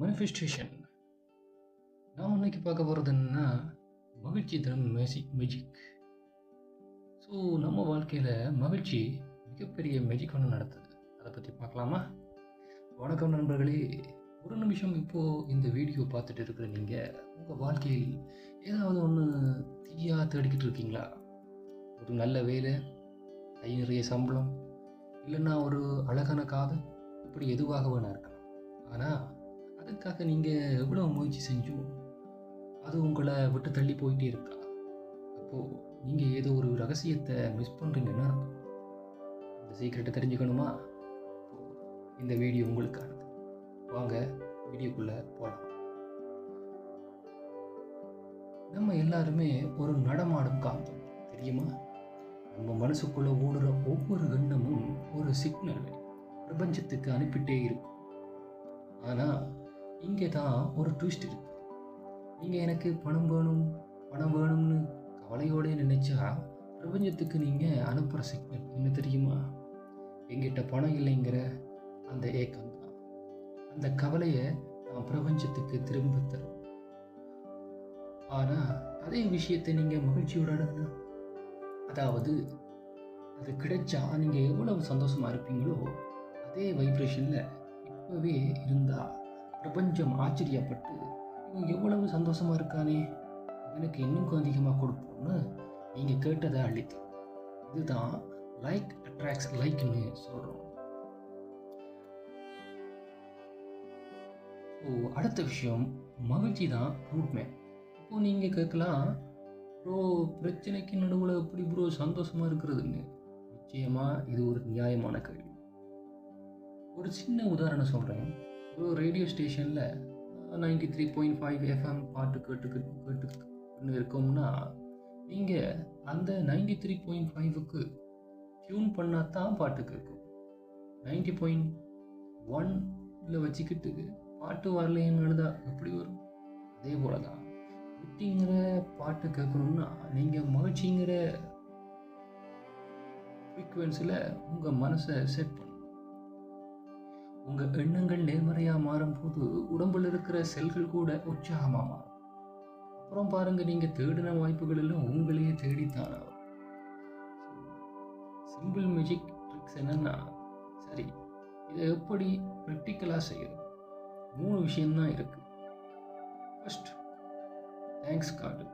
Manifestation நான் இன்னைக்கு பார்க்க போகிறது என்னன்னா மகிழ்ச்சி தரும் மேஜிக் மெஜிக் ஸோ நம்ம வாழ்க்கையில் மகிழ்ச்சி மிகப்பெரிய மெஜிக் ஒன்று நடத்துது. அதை பற்றி பார்க்கலாமா? வணக்கம் நண்பர்களே. ஒரு நிமிஷம் இப்போது இந்த வீடியோ பார்த்துட்டு இருக்கிற நீங்கள் உங்கள் வாழ்க்கையில் ஏதாவது ஒன்று தீயாக தேடிக்கிட்டு இருக்கீங்களா? ஒரு நல்ல வேலை கை நிறைய சம்பளம் இல்லைன்னா ஒரு அழகான காதல் இப்படி எதுவாக வேணா இருக்கலாம். ஆனால் அதுக்காக நீங்கள் எவ்வளோ முயற்சி செஞ்சும்? அது உங்களை விட்டு தள்ளி போயிட்டே இருக்கா? அப்போது நீங்கள் ஏதோ ஒரு ரகசியத்தை மிஸ் பண்ணுறீங்கன்னா அந்த இந்த சீக்கிரட்டை தெரிஞ்சுக்கணுமா? இந்த வீடியோ உங்களுக்கானது. வாங்க வீடியோக்குள்ளே போகலாம் நம்ம எல்லாருமே ஒரு நடமாடும் காந்தம் தெரியுமா? நம்ம மனசுக்குள்ளே ஓடுற ஒவ்வொரு எண்ணமும் ஒரு சிக்னல் பிரபஞ்சத்துக்கு அனுப்பிட்டே இருக்கும். ஆனால் இங்கே தான் ஒரு ட்விஸ்ட் இருக்கு. நீங்கள் எனக்கு பணம் வேணும் பணம் வேணும்னு கவலையோடே நினச்சா பிரபஞ்சத்துக்கு நீங்கள் அனுப்புகிற சிக்னல் என்ன தெரியுமா? எங்கிட்ட பணம் இல்லைங்கிற அந்த ஏக்கம் தான். அந்த கவலையை நான் பிரபஞ்சத்துக்கு திரும்ப தரும். ஆனால் அதே விஷயத்தை நீங்கள் மகிழ்ச்சியோட அதாவது அது கிடைச்சா நீங்கள் எவ்வளவு சந்தோஷமாக இருப்பீங்களோ அதே வைப்ரேஷனில் இப்போவே இருந்தால் பிரபஞ்சம் ஆச்சரியப்பட்டு இவன் எவ்வளவு சந்தோஷமாக இருக்கானே? எனக்கு இன்னும் அதிகமாக கொடுப்போம்னு நீங்கள் கேட்டதை அழித்து. இதுதான் லைக் அட்ராக்ட்ஸ் லைக்னு சொல்கிறோம் ஸோ அடுத்த விஷயம் மகிழ்ச்சி தான் ரூட் மேப் இப்போ நீங்கள் கேட்கலாம் ப்ரோ பிரச்சனைக்கு நடுவில் எப்படி ப்ரோ சந்தோஷமாக இருக்கிறதுன்னு? நிச்சயமாக இது ஒரு நியாயமான கேள்வி. ஒரு சின்ன உதாரணம் சொல்கிறேன் ஒரு ரேடியோ ஸ்டேஷனில் ninety three point five FM பாட்டு கேட்டு கேட்டுன்னு இருக்கோம்னா நீங்கள் அந்த நைன்டி த்ரீ பாயிண்ட் ஃபைவுக்கு டியூன் பண்ணால் தான் பாட்டு கேட்கும். நைன்டி பாயிண்ட் ஒன்னில் வச்சுக்கிட்டு பாட்டு வரலைன்னு எழுதா எப்படி வரும்? அதே போல தான் குட்டிங்கிற பாட்டு கேட்கணும்னா நீங்கள் மகிழ்ச்சிங்கிற ஃப்ரீக்குவென்சியில் உங்கள் மனசை செட் உங்கள் எண்ணங்கள் நேர்மறையாக மாறும்போது உடம்பில் இருக்கிற செல்கள் கூட உற்சாகமாக மாறும். அப்புறம் பாருங்கள் நீங்கள் தேடின வாய்ப்புகள் எல்லாம் உங்களையே தேடித்தானாகும் சிம்பிள் மேஜிக் ட்ரிக்ஸ் என்னென்னா சரி இதை எப்படி ப்ராக்டிக்கலாக செய்யணும்? மூணு விஷயம்தான் இருக்குது ஃபஸ்ட் தேங்க்ஸ் கார்டு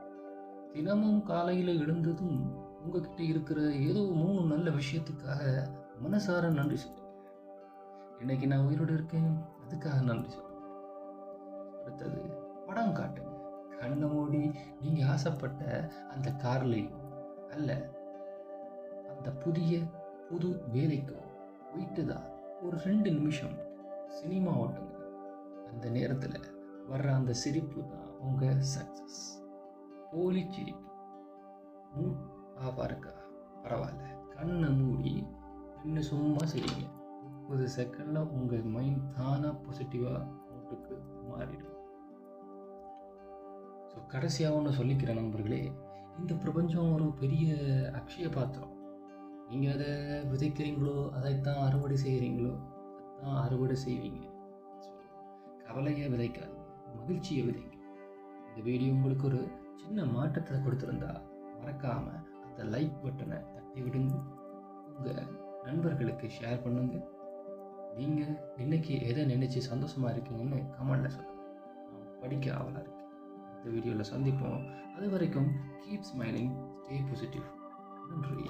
தினமும் காலையில் எழுந்ததும் உங்ககிட்ட இருக்கிற ஏதோ மூணு நல்ல விஷயத்துக்காக மனசார நன்றி செய்யும் இன்னைக்கு நான் உயிரோடு இருக்கேன். அதுக்காக நன்றி சொல்லுங்க அடுத்தது படம் காட்டுங்க. கண்ணை மூடி நீங்கள் ஆசைப்பட்ட அந்த கார்லையும் அல்ல அந்த புதிய புது வேலைக்கோ போயிட்டு தான் ஒரு ரெண்டு நிமிஷம் சினிமா ஓட்டுங்க. அந்த நேரத்தில் வர்ற அந்த சிரிப்பு தான் உங்கள் சக்ஸஸ் போலி சிரிப்பு. மூ ஆபா இருக்கா? பரவாயில்ல. கண்ணை மூடி நின்று சும்மா செய்யுங்க முப்பது செகண்டில் உங்கள் மைண்ட் தானாக பாசிட்டிவாக மூட்டுக்கு மாறிடும். ஸோ கடைசியாக ஒன்று சொல்லிக்கிறேன் நண்பர்களே. இந்த பிரபஞ்சம் ஒரு பெரிய அக்ஷய பாத்திரம். நீங்கள் அதை விதைக்கிறீங்களோ அதைத்தான் அறுவடை செய்கிறீங்களோ தான் அறுவடை செய்வீங்க. ஸோ கவலையை விதைக்காதீங்க. மகிழ்ச்சியை விதைங்க. இந்த வீடியோ உங்களுக்கு ஒரு சின்ன மாற்றத்தை கொடுத்துருந்தா மறக்காமல் அந்த லைக் பட்டனை தட்டி விடுங்க உங்கள் நண்பர்களுக்கு ஷேர் பண்ணுங்கள் நீங்கள் இன்றைக்கி எதை நினச்சி சந்தோஷமாக இருக்கீங்கன்னு கமெண்டில் சொல்லுங்கள் படிக்க ஆவலாக இருக்கு இந்த வீடியோவில் சந்திப்போம். அது வரைக்கும் கீப் ஸ்மைலிங் ஸ்டே பாசிட்டிவ் நன்றி.